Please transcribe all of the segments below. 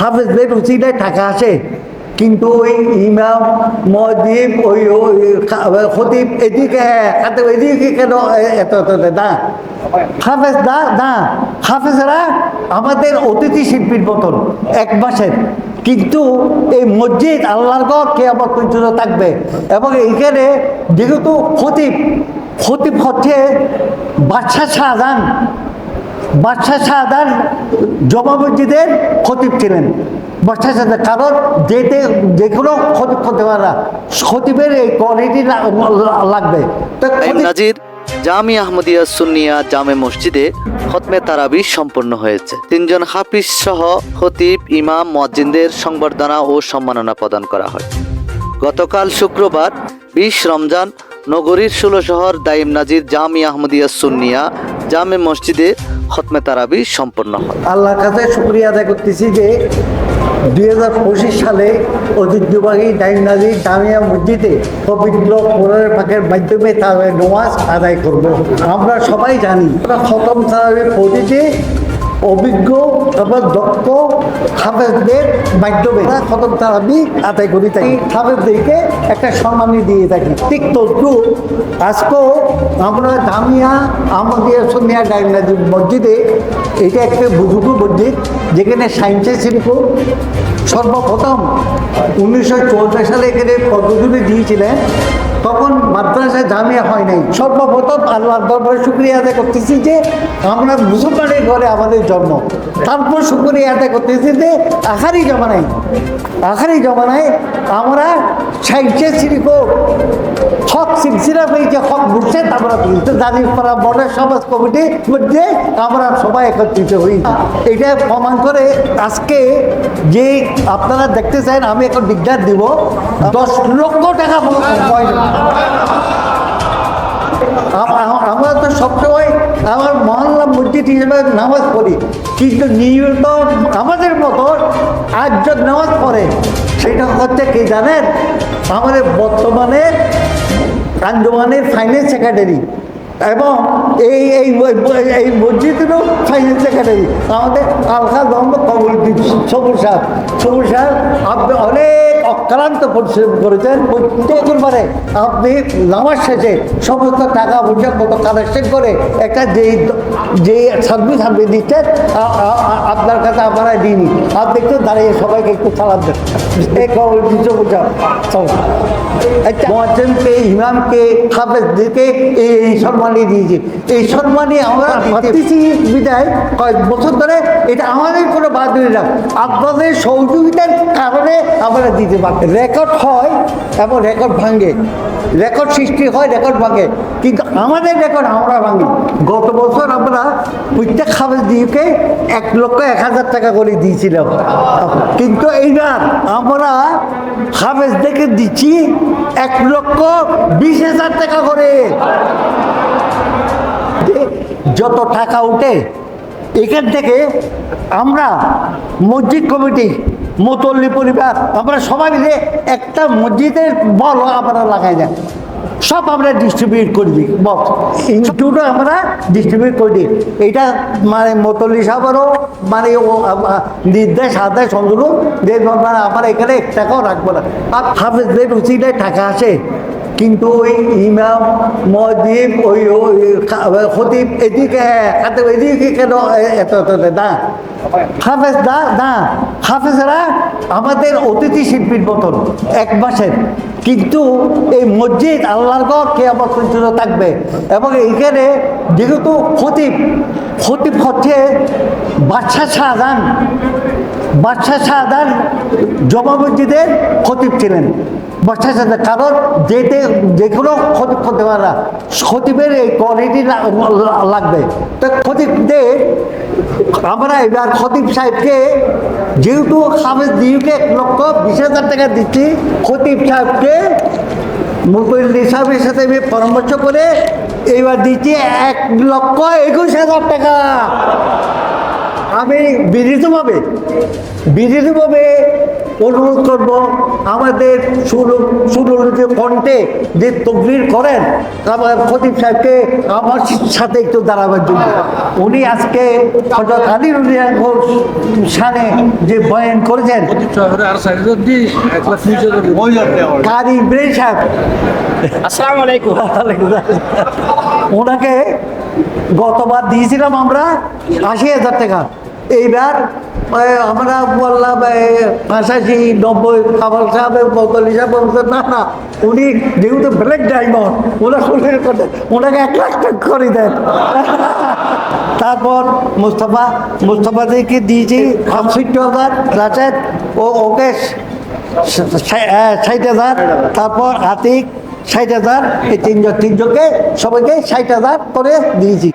হাফেজদের উচিলায় টাকা আসে কিন্তু ওই ইমাম মজিব, ওই খতিব এদিকে খাতে এদিকে কেন এত এত, না। হাফেজ, না না। হাফেজরা আমাদের অতিথি শিল্পীর মতন, এক মাসের। কিন্তু এই মসজিদ আল্লাহর ঘর কেয়ামত পর্যন্ত থাকবে। এবং এইখানে যেহেতু খতিব খতিব হচ্ছে বাদশাহ শাহজাহান। বাদশাহ শাহজাহান জমা মসজিদের খতিব ছিলেন। বাদশাহ শাহজাহান কারণ যেতে যে কোনো খতিব করতে পারে না। খতিবের এই কোয়ালিটি লাগবে। তো নাজির জামি আহমদিয়া সুন্নিয়া জামে মসজিদে খতমে তারাবি সম্পন্ন হয়েছে। তিনজন হাফিজ সহ খতিব ইমাম মজ্জিনদের সংবর্ধনা ও সম্মাননা প্রদান করা হয়। গতকাল শুক্রবার বিশ রমজান নগরীর ষোলো শহর দাইম নাজির জামি আহমদিয়া সুন্নিয়া জামে মসজিদে খতমে তারাবি সম্পন্ন হয়। আল্লাহর কাছে শুক্রিয়া আদায় করতেছি যে দুই হাজার পঁচিশ সালে ঐতিহ্যবাহী ডাইনাজি জামিয়া মসজিদে পবিত্র কোরআন পাকের মাধ্যমে তার নমাজ আদায় করব। আমরা সবাই জানি, আমরা খতম তারাবি পদ্ধতিতে অভিজ্ঞ এবং দক্ষ হাফেজদের মাধ্যমে খতম তারাবি আদায় করি থাকি হাফেজদেরকে একটা সম্মানই দিয়ে থাকি। ঠিক তদ্রু আজকেও আমরা জামিয়া আমাদের সোনিয়া ডাইনাজি মসজিদে এটা একটা বুজুর্গ মসজিদ যেখানে সায়েন্সের শিল্প সর্বপ্রথম উনিশশো চৌদ্দ সালে এখানে পদ্মজুলি দিয়েছিলেন। তখন মাদ্রাসায় জামিয়া হয় নাই। সর্বপ্রথম আল্লাহ দরবারে শুক্রিয়া আদায় করতেছি যে, আমরা মুসলমানের ঘরে আমাদের জন্ম। তারপর শুক্রিয়া আদায় করতেছি যে, আখারি জমানায় আখারি জমানায় আমরা সাইন্সের শিল্প, হক সিলসিলা পেয়েছে হক ঘুরছে আমরা তুলতে দাঁড়িয়ে পাড়া বর্ডার সমাজ কমিটির মধ্যে আমরা সবাই একত্রিত হই। এটা প্রমাণ করে আজকে যে আপনারা দেখতে চান, আমি এখন বিজ্ঞান দিব, দশ লক্ষ টাকা আমরা তো সবসময় আমার মহল্লা মসজিদ হিসেবে নামাজ পড়ি। কিন্তু নিয়মিত আমাদের মতো আটজন নামাজ পড়ে। সেটা হচ্ছে কি জানেন? আমাদের বর্তমানে আঞ্জমানের ফাইন্যান্স সেক্রেটারি এবং এই এই এই মসজিদেরও ফাইন্যান্স সেক্রেটারি আমাদের আলহা মোহাম্মদ কমলুদ্দিন সবুর সাহেব সবুর সাহেব আপনি অনেক অক্লান্ত পরিশ্রম করেছেন। প্রত্যেকের পারে আপনি নামাজ শেষে সমস্ত টাকা পয়সা কত কালেকশন করে একটা যেই যে সার্ভিস আপনি দিচ্ছেন আপনার কাছে আমরা দিইনি আপনি একটু দাঁড়িয়ে সবাইকে একটু সালাদ দেন। এই কমলুদ্দিন সবুর সাহেব মহাজনকে ইমামকে হাফেজদেরকে এই সম্মানই দিয়েছি। এই সম্মানই আমরা ভাবতেছি বিদায় কয়েক বছর ধরে এটা আমাদের কোনো বাদুরি না। আপনাদের সহযোগিতার কারণে আমরা দিতে পারি রেকর্ড হয় এবং রেকর্ড ভাঙে। রেকর্ড সৃষ্টি হয় রেকর্ড ভাঙে। কিন্তু আমাদের রেকর্ড আমরা ভাঙি। গত বছর আমরা প্রত্যেক হাফেজ দিকে এক লক্ষ এক হাজার টাকা করে দিয়েছিলাম। কিন্তু এইবার আমরা হাফেজ দেখে দিচ্ছি এক লক্ষ বিশ হাজার টাকা করে। যত টাকা উঠে, এখান থেকে আমরা মসজিদ কমিটি, মতল্লি পরিবার, আমরা সবাই মিলে একটা মসজিদের বল আমরা লাগাই দেন। সব আমরা ডিস্ট্রিবিউট করে দিই বক্স ইনস্টিটিউটও আমরা ডিস্ট্রিবিউট করে। এটা মানে মোতল্লি সাহেবেরও মানে নির্দেশ আদেশ অনুরূপ যে মানে আমরা এখানে এক টাকাও রাখব না। আর হাফেজদের উচিত টাকা আসে কিন্তু ওই ইমাম মজিব, ওই খতিব এদিকে খাতে এদিকে কেন এত না হাফেজ না না হাফেজরা আমাদের অতিথি শিল্পীর মতন, এক মাসের। কিন্তু এই মসজিদ আল্লাহর ঘর কেয়ামত পর্যন্ত থাকবে। এবং এইখানে যেহেতু খতিব খতিব হচ্ছে বাদশাহ শাহজাহান। বাদশাহ শাহজাহান জমা মসজিদের খতিব ছিলেন। বাদশাহ শাহজাহান কারণ যেতে যে কোনো খতিব করতে পারে না। খতিবের এই কোয়ালিটি লাগবে। তো খতিবদের আমরা এবার খতিব সাহেবকে যেহেতু হাফেজ দিউকে এক লক্ষ বিশ হাজার টাকা দিচ্ছি, খতিব সাহেবকে মুকুল সাহেবের সাথে আমি পরামর্শ করে এইবার দিচ্ছি এক লক্ষ একুশ হাজার টাকা। আমি বিনীতভাবে বিনীতভাবে অনুরোধ করব আমাদের সুর সুরলিত কণ্ঠে যে তকবির করেন আমার খতিব সাহেবকে আমার সাথে একটু দাঁড়াবার জন্য। উনি আজকে রুলিয়া ঘোষ সানে যে বয়ান করেছেন শহরে আর সাইড দি এক লাখ কারি ইব্রাহিম সাহেব। আসসালামু আলাইকুম। ওনাকে গতবার দিয়েছিলাম আমরা আশি হাজার টাকা। এইবার আমরা বললাম পাশাশি নব্বই কামাল সাহেব পঁয়তাল্লিশ সাহেব বলছেন না না, উনি যেহেতু ব্ল্যাক ডায়মন্ড ওরা শুনে করতে ওনাকে এক লাখ টাকা করে দেন। তারপর মুস্তফা মুস্তফাদেরকে দিয়েছি পঁয়ষট্টি হাজার, রাশেদ ও ওকে ষাট হাজার, তারপর আতিক ষাট হাজার, এই তিনজন, তিনজনকে সবাইকে ষাট হাজার করে দিয়েছি।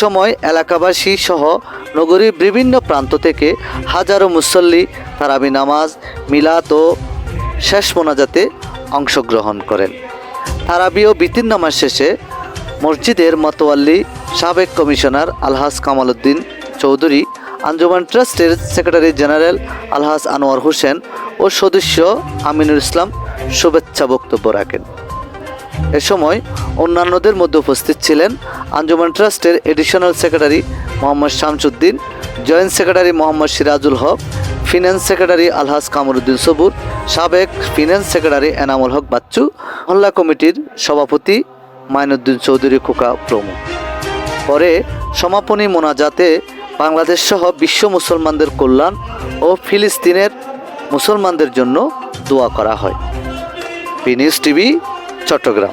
সময় এলাকাবাসী সহ নগরীর বিভিন্ন প্রান্ত থেকে হাজারো মুসল্লি, তারাবি নামাজ মিলাত ও শেষ মোনাজাতে অংশগ্রহণ করেন। তারাবি ও বিতির নামাজ শেষে মসজিদের মতোয়াল্লি সাবেক কমিশনার আলহাজ কামাল উদ্দিন চৌধুরী, আঞ্জুমান ট্রাস্টের সেক্রেটারি জেনারেল আলহাজ আনোয়ার হোসেন ও সদস্য আমিনুল ইসলাম শুভেচ্ছা বক্তব্য রাখেন। এ সময় অন্যান্যদের মধ্যে উপস্থিত ছিলেন আঞ্জুমান ট্রাস্টের additional secretary Mohammad Shamsuddin, joint secretary Mohammad Sirajul Haque finance secretary Alhaj Kamruddin Sabur, সাবেক ফিন্যান্স সেক্রেটারি এনামুল হক বাচ্চু, মহল্লা কমিটির সভাপতি মাইনুদ্দিন চৌধুরী খোকা প্রমুখ। পরে সমাপনী মোনাজাতে বাংলাদেশ সহ বিশ্ব মুসলমানদের কল্যাণ ও ফিলিস্তিনের মুসলমানদের জন্য দোয়া করা হয়। পিনিস টিভি চট্টগ্রাম।